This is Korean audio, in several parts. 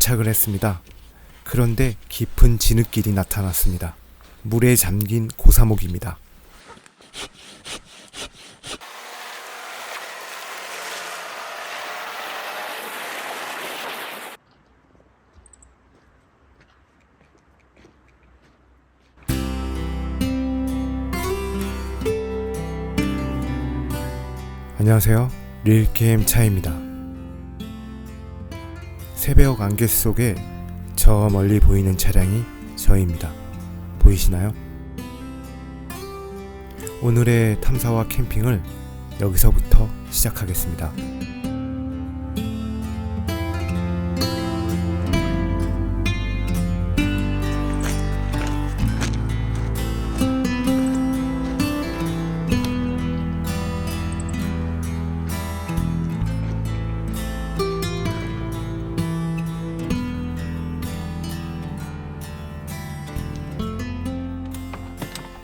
도착을 했습니다. 그런데 깊은 진흙길이 나타났습니다. 물에 잠긴 고사목입니다. 안녕하세요. 릴게임 차입니다. 새벽 안개 속에 저 멀리 보이는 차량이 저입니다. 보이시나요? 오늘의 탐사와 캠핑을 여기서부터 시작하겠습니다.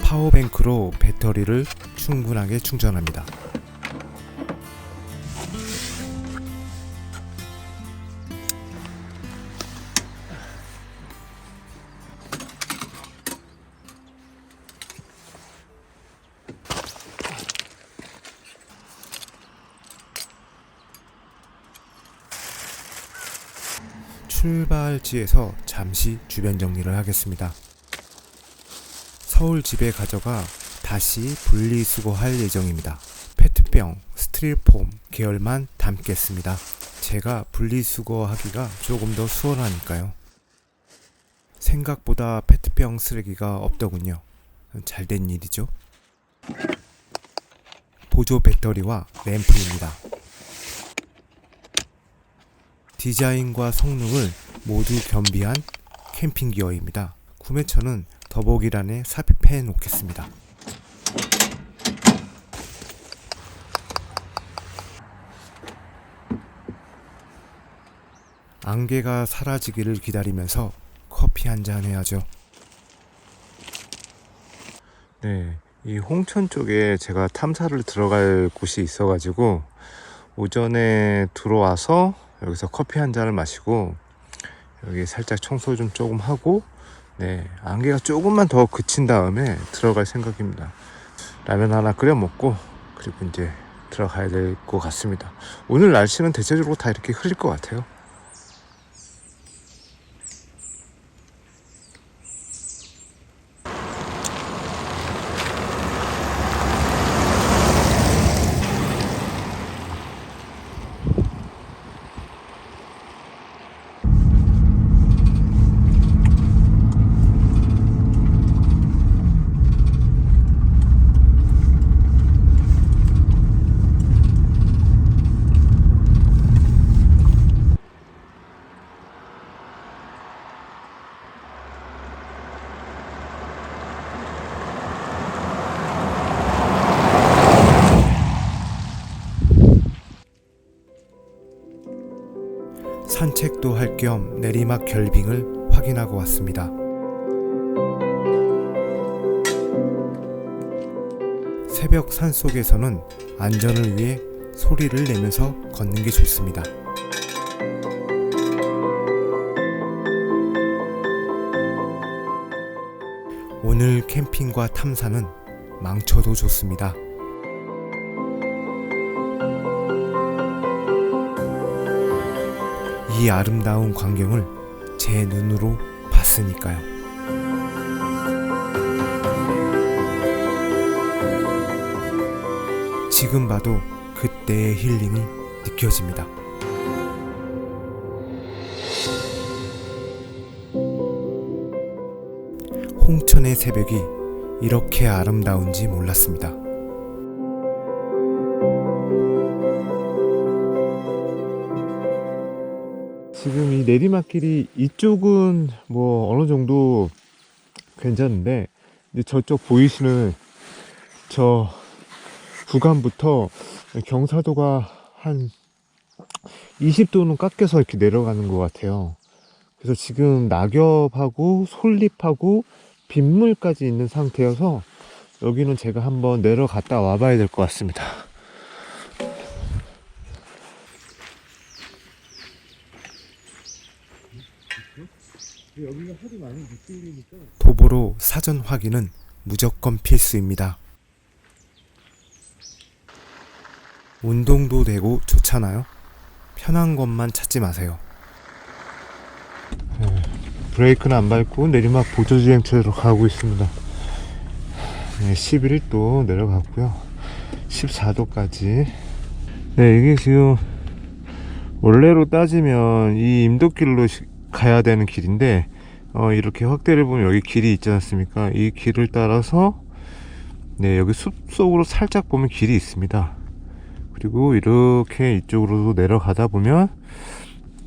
파워뱅크로 배터리를 충분하게 충전합니다. 출발지에서 잠시 주변 정리를 하겠습니다. 서울 집에 가져가 다시 분리수거할 예정입니다. 페트병, 스티로폼 계열만 담겠습니다. 제가 분리수거하기가 조금 더 수월하니까요. 생각보다 페트병 쓰레기가 없더군요. 잘된 일이죠. 보조 배터리와 램프입니다. 디자인과 성능을 모두 겸비한 캠핑 기어입니다. 구매처는 더보기란에 삽입해 놓겠습니다. 안개가 사라지기를 기다리면서 커피 한 잔 해야죠. 네, 이 홍천 쪽에 제가 탐사를 들어갈 곳이 있어가지고 오전에 들어와서 여기서 커피 한 잔을 마시고 여기 살짝 청소 좀 조금 하고 네, 안개가 조금만 더 그친 다음에 들어갈 생각입니다. 라면 하나 끓여 먹고 그리고 이제 들어가야 될 것 같습니다. 오늘 날씨는 대체적으로 다 이렇게 흘릴 것 같아요. 산책도 할 겸 내리막 결빙을 확인하고 왔습니다. 새벽 산 속에서는 안전을 위해 소리를 내면서 걷는 게 좋습니다. 오늘 캠핑과 탐사는 망쳐도 좋습니다. 이 아름다운 광경을 제 눈으로 봤으니까요. 지금 봐도 그때의 힐링이 느껴집니다. 홍천의 새벽이 이렇게 아름다운지 몰랐습니다. 지금 이 내리막길이 이쪽은 뭐 어느 정도 괜찮은데 이제 저쪽 보이시는 저 구간부터 경사도가 한 20도는 깎여서 이렇게 내려가는 것 같아요. 그래서 지금 낙엽하고 솔잎하고 빗물까지 있는 상태여서 여기는 제가 한번 내려갔다 와봐야 될 것 같습니다. 여기가 하 도 도보로 사전 확인은 무조건 필수입니다. 운동도 되고 좋잖아요. 편한 것만 찾지 마세요. 브레이크는 안 밟고 내리막 보조주행체로 가고 있습니다. 네, 11도 내려갔고요. 14도까지. 네, 이게 지금 원래로 따지면 이 임도길로 시- 가야 되는 길인데 어, 이렇게 확대를 보면 여기 길이 있지 않습니까? 이 길을 따라서 네, 여기 숲 속으로 살짝 보면 길이 있습니다. 그리고 이렇게 이쪽으로도 내려가다 보면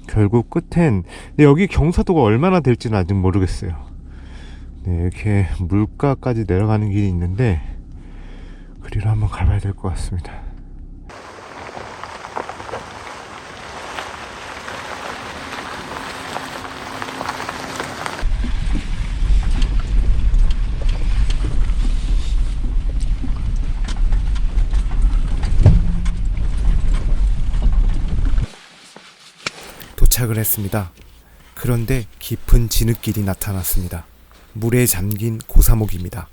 결국 끝엔 여기 경사도가 얼마나 될지는 아직 모르겠어요. 네, 이렇게 물가까지 내려가는 길이 있는데 그리로 한번 가봐야 될 것 같습니다. 도착을 했습니다. 그런데 깊은 진흙길이 나타났습니다. 물에 잠긴 고사목입니다.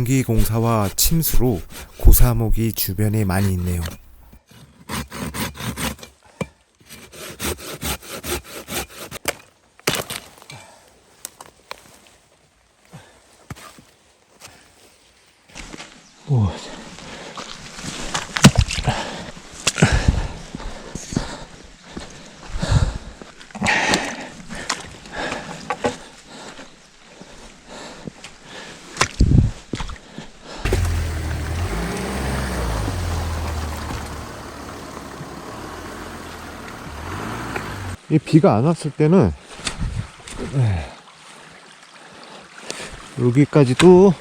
전기공사와 침수로 고사목이 주변에 많이 있네요. 이 비가 안 왔을 때는 에, 여기까지도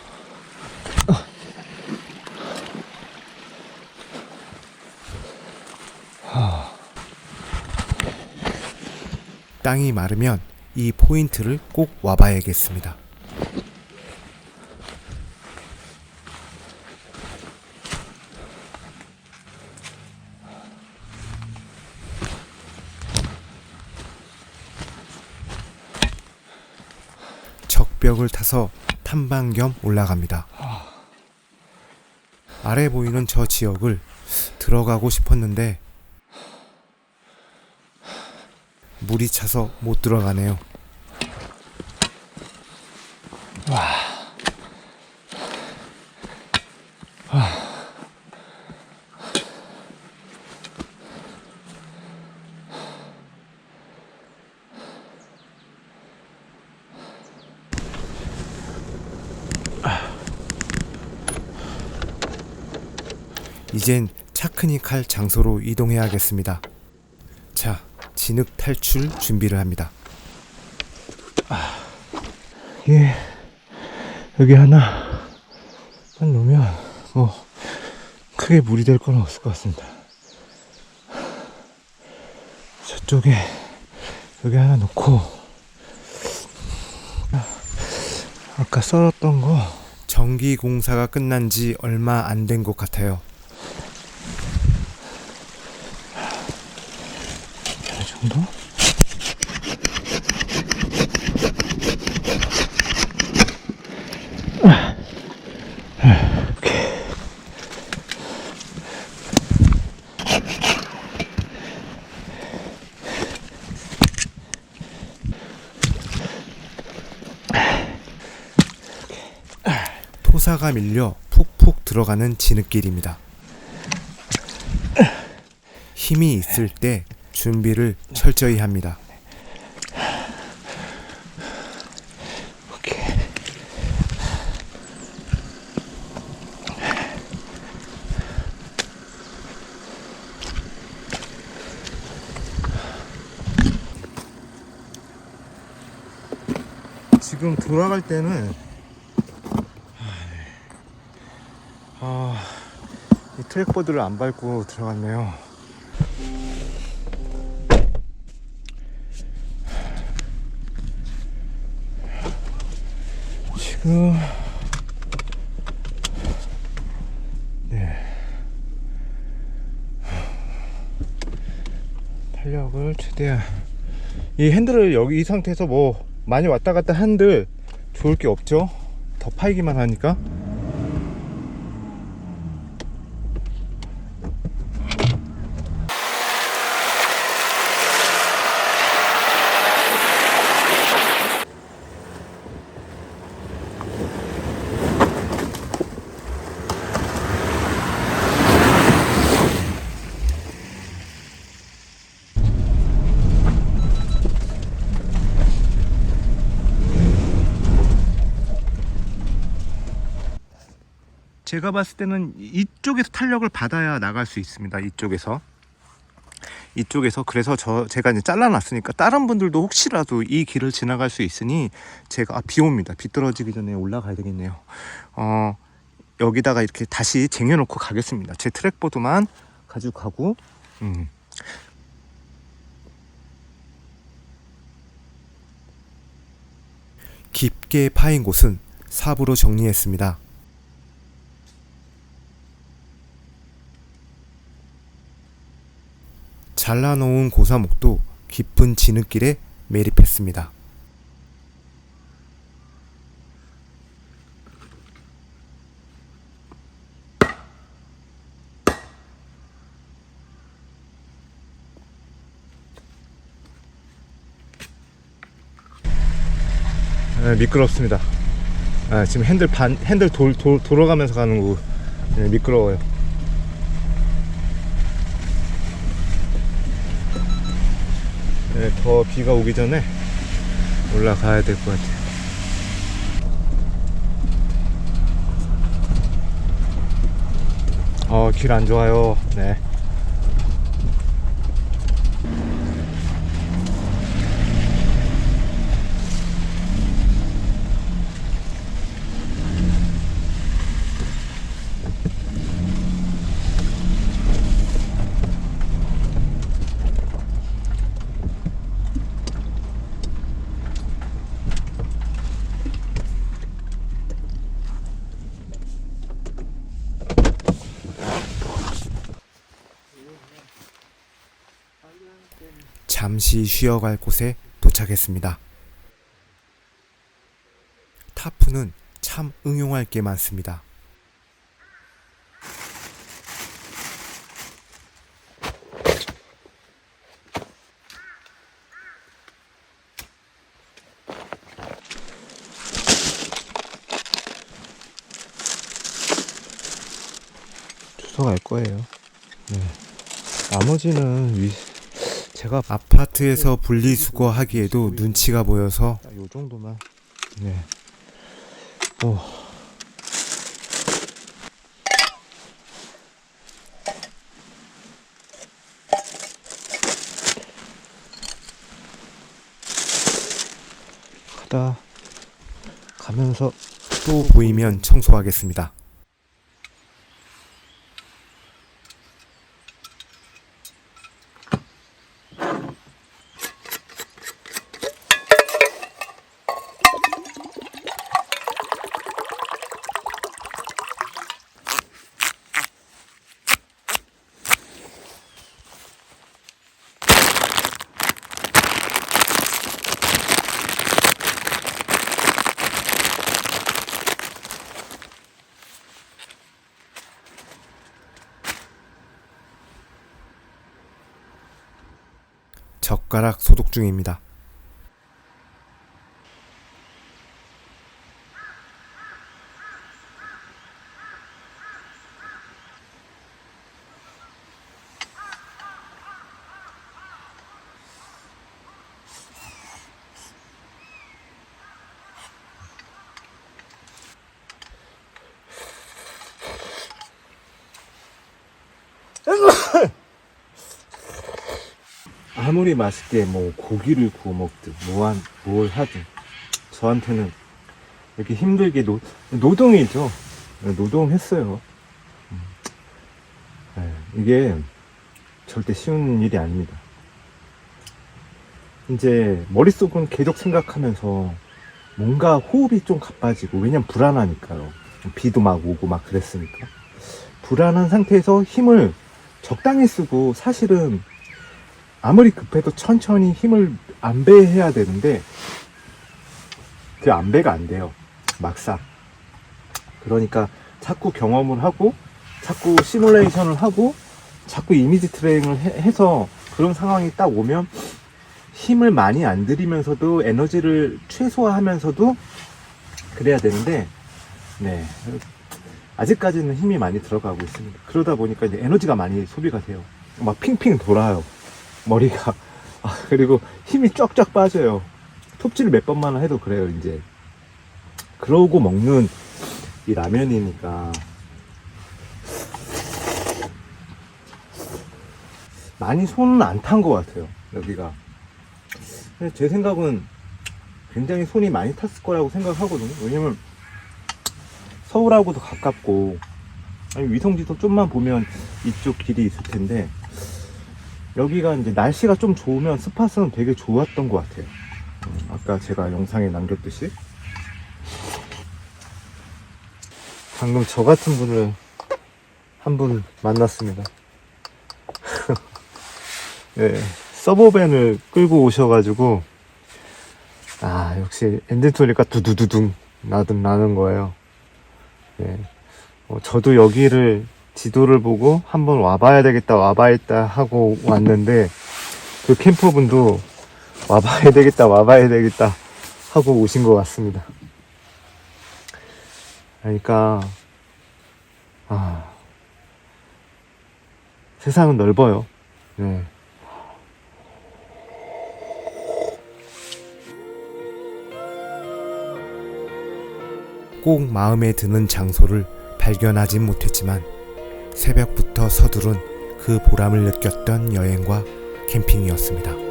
땅이 마르면 이 포인트를 꼭 와봐야겠습니다. 적벽을 타서 탐방 겸 올라갑니다. 아래 보이는 저 지역을 들어가고 싶었는데 물이 차서 못 들어가네요. 이젠 차크닉할 장소로 이동해야겠습니다. 자, 진흙 탈출 준비를 합니다. 예, 여기 하나 한 놓으면 뭐 크게 무리 될 건 없을 것 같습니다. 저쪽에 여기 하나 놓고 아, 아까 썰었던 거 전기 공사가 끝난 지 얼마 안 된 것 같아요. 정도? 토사가 밀려 푹푹 들어가는 진흙길입니다. 힘이 있을 때 준비를 철저히 합니다. 지금 돌아갈 때는 아, 이 트랙보드를 안 밟고 들어갔네요. 지금 네. 탄력을 최대한. 이 핸들을 여기 이 상태에서 뭐 많이 왔다 갔다 한들 좋을 게 없죠? 더 파이기만 하니까 제가 봤을 때는 이쪽에서 탄력을 받아야 나갈 수 있습니다. 이쪽에서. 이쪽에서 그래서 저 제가 이제 잘라놨으니까 다른 분들도 혹시라도 이 길을 지나갈 수 있으니 제가 아, 비 옵니다. 비 떨어지기 전에 올라가야 되겠네요. 어 여기다가 이렇게 다시 쟁여놓고 가겠습니다. 제 트랙보드만 가지고 가고 음. 깊게 파인 곳은 삽으로 정리했습니다. 잘라놓은 고사목도 깊은 진흙길에 매립했습니다. 네, 미끄럽습니다. 아, 지금 핸들 반 핸들 돌, 돌 돌아가면서 가는 거 네, 미끄러워요. 네, 더 비가 오기 전에 올라가야 될 것 같아요. 어, 길 안 좋아요. 네. 잠시 쉬어갈 곳에 도착했습니다. 타프는 참 응용할 게 많습니다. 주소 갈 거예요. 네. 나머지는 위, 제가 아파트에서 분리수거하기에도 눈치가 보여서 요 정도만. 네. 오. 가다 가면서 또 보이면 청소하겠습니다. 젓가락 소독 중입니다. 아무리 맛있게 뭐 고기를 구워 먹든 뭐한 뭘 하든 저한테는 이렇게 힘들게 노, 노동이죠. 네, 노동했어요. 음. 네, 이게 절대 쉬운 일이 아닙니다. 이제 머릿속은 계속 생각하면서 뭔가 호흡이 좀 가빠지고 왜냐면 불안하니까요. 비도 막 오고 막 그랬으니까. 불안한 상태에서 힘을 적당히 쓰고 사실은 아무리 급해도 천천히 힘을 안배해야 되는데 그 안배가 안 돼요. 막상. 그러니까 자꾸 경험을 하고 자꾸 시뮬레이션을 하고 자꾸 이미지 트레이닝을 해- 해서 그런 상황이 딱 오면 힘을 많이 안 들이면서도 에너지를 최소화하면서도 그래야 되는데 네 아직까지는 힘이 많이 들어가고 있습니다 그러다 보니까 이제 에너지가 많이 소비가 돼요 막 핑핑 돌아요 머리가. 아, 그리고 힘이 쫙쫙 빠져요. 톱질을 몇 번만 해도 그래요 이제. 그러고 먹는 이 라면이니까. 많이 손은 안 탄 것 같아요 여기가. 제 생각은 굉장히 손이 많이 탔을 거라고 생각하거든요. 왜냐면 서울하고도 가깝고 아니 위성지도 좀만 보면 이쪽 길이 있을 텐데 여기가 이제 날씨가 좀 좋으면 스팟은 되게 좋았던 것 같아요 음, 아까 제가 영상에 남겼듯이 방금 저 같은 분을 한 분 만났습니다. 네, 서버밴을 끌고 오셔가지고, 아, 역시 엔진 소리가 두두두둥 나든 나는 거예요. 네, 어, 저도 여기를 지도를 보고 한번 와봐야 되겠다, 와봐야겠다 하고 왔는데, 그 캠퍼분도 와봐야 되겠다, 와봐야 되겠다 하고 오신 것 같습니다. 그러니까 아 세상은 넓어요. 네. 꼭 마음에 드는 장소를 발견하진 못했지만 새벽부터 서두른 그 보람을 느꼈던 여행과 캠핑이었습니다.